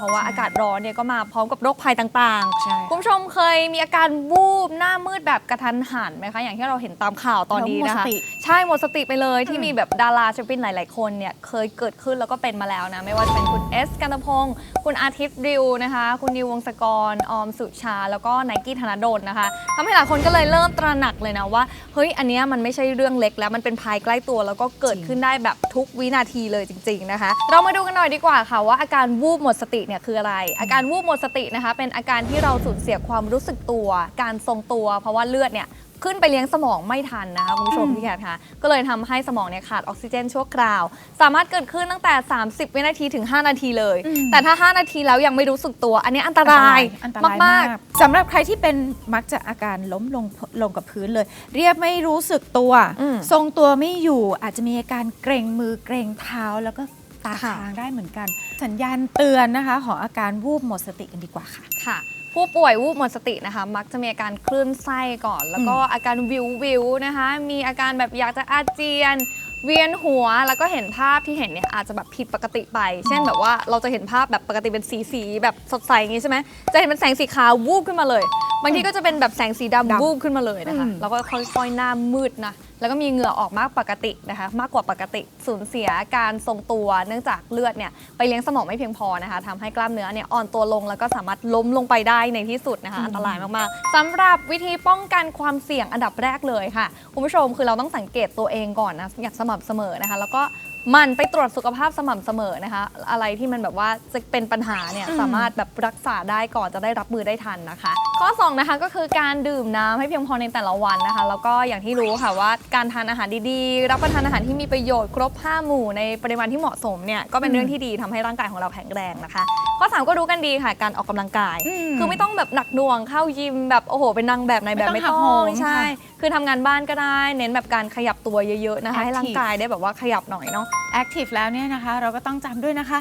เพราะว่าอากาศร้อนเนี่ยก็มาพร้อมกับโรคภัยต่างใช่ ๆ คุณผู้ชมเคยมีอาการวูบหน้ามืดแบบกระทันหันไหมคะ อย่างที่เราเห็นตามข่าวตอนนี้นะคะ แล้วหมดสติ ใช่หมดสติไปเลยที่มีแบบดาราศิลปินหลาย ๆ คนเนี่ยเคยเกิดขึ้นแล้วก็เป็นมาแล้วนะ ไม่ว่าจะเป็นคุณเอสกันตพงศ์คุณอาทิตย์ริวนะคะ คุณนิววงศกร ออมสุชา แล้วก็ไนกี้ธนดลนะคะทำให้หลายคนก็เลยเริ่มตระหนักเลยนะว่าเฮ้ยอันเนี้ยมันไม่ใช่เรื่องเล็กแล้วมันเป็นภัยใกล้ตัว แล้วก็เกิดขึ้นได้แบบทุกวินาทีเลยจริง ๆ นะคะ เรามาดูกันหน่อยดีกว่าค่ะว่าอาการวูบหมดสติเนี่ยคืออะไร อาการวูบหมดสตินะคะเป็นอาการที่เราสูญเสียความรู้สึกตัว การทรงตัว เพราะว่าเลือดเนี่ยขึ้นไปเลี้ยงสมองไม่ทันนะคะคุณผู้ชมพี่แคทคะก็เลยทำให้สมองเนี่ยขาดออกซิเจนชั่วคราว สามารถเกิดขึ้นตั้งแต่ 30 วินาทีถึง 5 นาทีเลยอืมแต่ถ้า 5 นาทีแล้วยังไม่รู้สึกตัว อันนี้อันตรายอันตรายมากสำหรับใครที่เป็นมักจะอาการล้มลงลงกับพื้นเลย เรียบไม่รู้สึกตัวอืมทรงตัวไม่อยู่อาจจะมีอาการเกรงมือเกรงเท้าแล้วก็ ตาค่ะค้างได้เหมือนกัน สัญญาณเตือนนะคะของอาการวูบหมดสติกันดีกว่าค่ะค่ะ ผู้ป่วยวูบหมดสตินะคะ มักจะมีอาการคลื่นไส้ก่อน แล้วก็อาการวิววิวนะคะ มีอาการแบบอยากจะอาเจียน เวียนหัวแล้วก็เห็นภาพที่เห็นเนี่ยอาจจะแบบผิดปกติไป เช่นแบบว่าเราจะเห็นภาพแบบปกติเป็นสีสีๆแบบสดใสอย่างงี้ใช่ไหมจะเห็นเป็นแสงสีขาววูบขึ้นมาเลย บางทีก็จะเป็นแบบแสงสีดำดำวูบขึ้นมาเลยนะคะอืมแล้วก็ค่อยๆหน้ามืดนะ แล้วก็มีเหงื่อออกมากปกตินะคะ มากกว่าปกติ สูญเสียการทรงตัว เนื่องจากเลือดเนี่ยไปเลี้ยงสมองไม่เพียงพอนะคะทำให้กล้ามเนื้อเนี่ยอ่อนตัวลง แล้วก็สามารถล้มลงไปได้ในที่สุดนะคะ อันตรายมากๆสำหรับวิธีป้องกันความเสี่ยงอันดับแรกเลยค่ะ คุณผู้ชมคือเราต้องสังเกตตัวเองก่อนนะ อย่างสม่ำเสมอนะคะ แล้วก็หมันไปตรวจสุขภาพสม่ำเสมอนะคะ อะไรที่มันแบบว่าจะเป็นปัญหาเนี่ยอืมสามารถแบบรักษาได้ก่อนจะได้รับมือได้ทันนะคะ ข้อสองนะคะก็คือการดื่มน้ำให้เพียงพอในแต่ละวันนะคะ แล้วก็อย่างที่รู้ค่ะว่าการทานอาหารดีๆ รับประทานอาหารที่มีประโยชน์ครบ5หมู่ในปริมาณที่เหมาะสมเนี่ยก็เป็นเรื่องที่ดีทำให้ร่างกายของเราแข็งแรงนะคะ ข้อสามก็รู้กันดีค่ะการออกกำลังกายอืมคือไม่ต้องแบบหนักหน่วงเข้ายิมแบบโอ้โหเป็นนางแบบในแบบไม่ไม่ต้ต้อองงหักโหมใช่ค่ะคือทำงานบ้านก็ได้ เน้นแบบการขยับตัวเยอะๆนะคะให้ร่าง Active กายได้แบบว่าขยับหน่อยเนาะแอคทีฟแล้วเนี่ยนะคะ เราก็ต้องจำด้วยนะคะ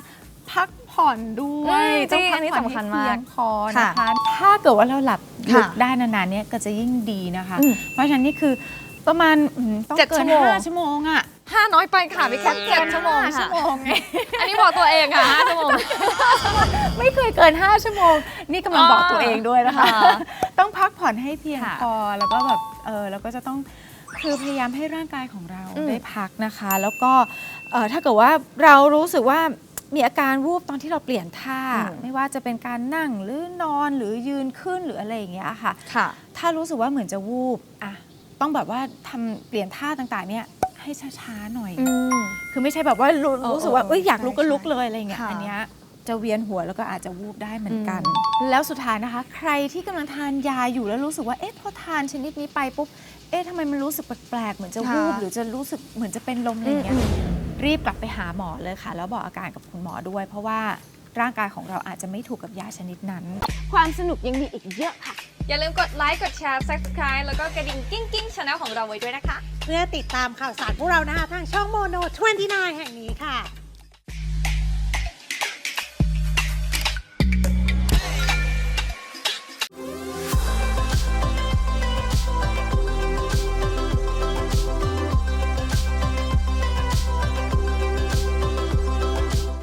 พักผ่อนด้วยอืมจริงต้พักอันนี้ผ่สำคัญมากให้เพียงพอนะคะค่ะถ้าเกิดว่าเราหลับลึกค่ะได้นานๆเนี่ยก็จะยิ่งดีนะคะ อืม เพราะฉะนั้นนี่คือประมาณอืมต้องเจ็ดเกิชั่นวโมง ห้าชั่วโมงอะห้าน้อยไปค่ะพี่แคทเจ็ดชั่วโมงห้าชั่ค่ะวโมงไง อันนี้บอกตัวเองค่ะห้าชั่วโมง ไม่เคยเกิน 5 ชั่วโมง นี่กำลังบอกตัวเองด้วยนะคะค่ะต้องพักผ่อนให้เพียงค่ะพอแล้วก็แบบเออแล้วก็จะต้องคือพยายามให้ร่างกายของเราอืมได้พักนะคะ แล้วก็เอ่อถ้าเกิดว่าเรารู้สึกว่า มีอาการวูบตอนที่เราเปลี่ยนท่า ไม่ว่าจะเป็นการนั่งหรือนอนหรือยืนขึ้นหรืออะไรอย่างเงี้ยค่ะค่ะถ้ารู้สึกว่าเหมือนจะวูบอะต้องแบบว่าทำเปลี่ยนท่าต่างๆ เนี่ยให้ช้าๆหน่อยอืมคือไม่ใช่แบบว่ารู้เออรู้สึกว่าเออเอ้ยอยากลุกก็ใช่ลุกเลยอะไรเงี้ยค่ะอันเนี้ยจะเวียนหัวแล้วก็อาจจะวูบได้เหมือนกันอืแล้วสุดท้ายนะคะ ใครที่กำลังทานยาอยู่แล้วรู้สึกว่าเอ๊ะพอทานชนิดนี้ไปปุ๊บเอ๊ะทำไมมันรู้สึกแปลกๆเหมือนจะวูบค่ะหรือจะรู้สึกเหมือนจะเป็นลมอะไรเงี้ยอืม รีบกลับไปหาหมอเลยค่ะ แล้วบอกอาการกับคุณหมอด้วย เพราะว่าร่างกายของเราอาจจะไม่ถูกกับยาชนิดนั้น ความสนุกยังมีอีกเยอะค่ะ อย่าลืมกดไลค์ กดแชร์ subscribe แล้วก็กระดิ่งกิ้งกิ้งช anel ของเราไว้ด้วยนะคะ เพื่อติดตามข่าวสารพวกเรานะคะทางช่องโมโน 29 แห่งนี้ค่ะ